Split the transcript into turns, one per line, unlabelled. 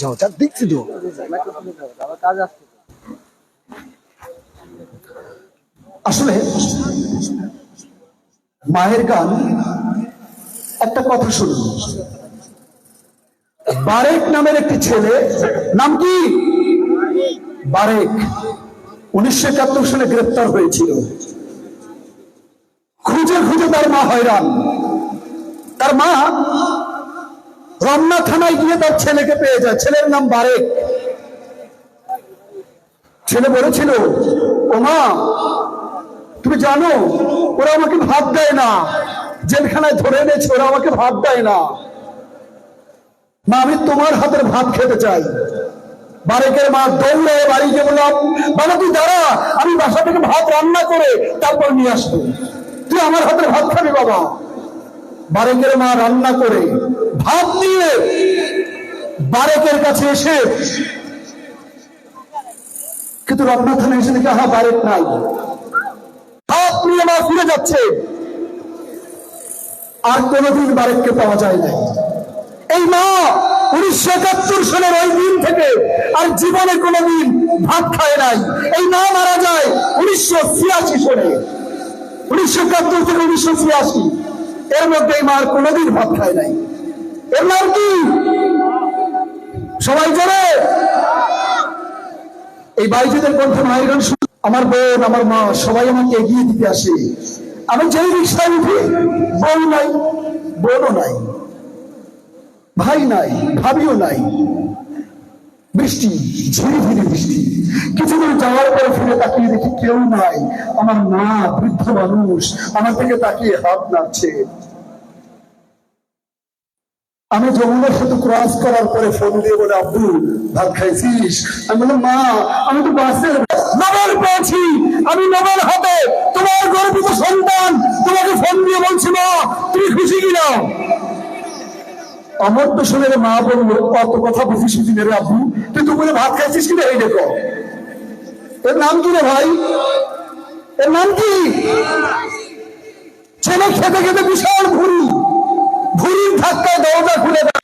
যাও, যা দেখছি তো। আসলে, মায়ের গান, একটা কথা শুনুন। বারেক নামের একটি ছেলে, নাম কি? বারেক, উনিশশো একাত্তর সালে গ্রেপ্তার হয়েছিল। খুঁজে খুঁজে তার মা হয়রান। তার মা রমনা থানায় গিয়ে তার ছেলেকে পেয়ে যায়। ছেলের নাম বারেক। ছেলে বলেছিল, ও মা, তুমি জানো, ওরা আমাকে ভাত দেয় না। জেলখানায় ধরে এনেছে, ওরা আমাকে ভাত দেয় না। মা, আমি তোমার হাতের ভাত খেতে চাই। বারেকের মা দৌড়ে বাড়ি গিয়ে বললাম বাবা, তুই দাঁড়া, আমি বাসা থেকে ভাত রান্না করে তারপর নিয়ে আসব। তুই আমার হাতের ভাত খাবি, বাবা। বারেকের মা রান্না করে ভাত দিয়ে বারেকের কাছে এসে, কিন্তু রমনা থানা এসে দেখে, আহা, বারেক নাই। হাত নিয়ে মা ফিরে যাচ্ছে। আর কোনোদিন বারেককে পাওয়া যায় না এই মা উনিশশো একাত্তর সালের ওই দিন থেকে আর জীবনে কোনোদিন ভাত খায় নাই। এই মা মারা যায় উনিশশো ছিয়াশি সালে। উনিশশো একাত্তর থেকে উনিশশো ছিয়াশি। এর মধ্যে এই মা আর কোনোদিন ভাত খায় নাই। এর নাম কি সবাই এই কণ্ঠে আমার বোন, আমার মা, সবাই আমাকে এগিয়ে দিতে আসে। আমি যেই রিক্সায় উঠি, বউ নাই, বোনও নাই, ভাই নাই, ভাবিও নাই। বৃষ্টি, ঝিরি ঝিরি বৃষ্টি। কিছুদিন যাওয়ার পরে ফিরে তাকিয়ে দেখি কেউ নাই। আমার মা বৃদ্ধ মানুষ, আমার থেকে তাকিয়ে হাত নাড়ছে। আমি যমুনার সাথে ক্রস করার পরে ফোন দিয়ে বলে আব্বু ভাত খাইছিস? আমি বললাম, মা, আমি তো বাসের নবল পেয়েছি। আমি নবল হাতে। তোমার গর্বিত সন্তান তোমাকে ফোন দিয়ে বলছি, মা, তুমি খুশি কিনা? আমার তো শুনে মা বলল কত কথা বুঝিস কিনে রে আব্বু তুই দুপুরে ভাত খাইছিস কিনা? এই দেখো। এর নাম কি রে ভাই? এর নাম কি? ছেলে খেতে খেতে বিশাল ভুড়ি ভুড়ির ধাক্কায় দরজা খুলে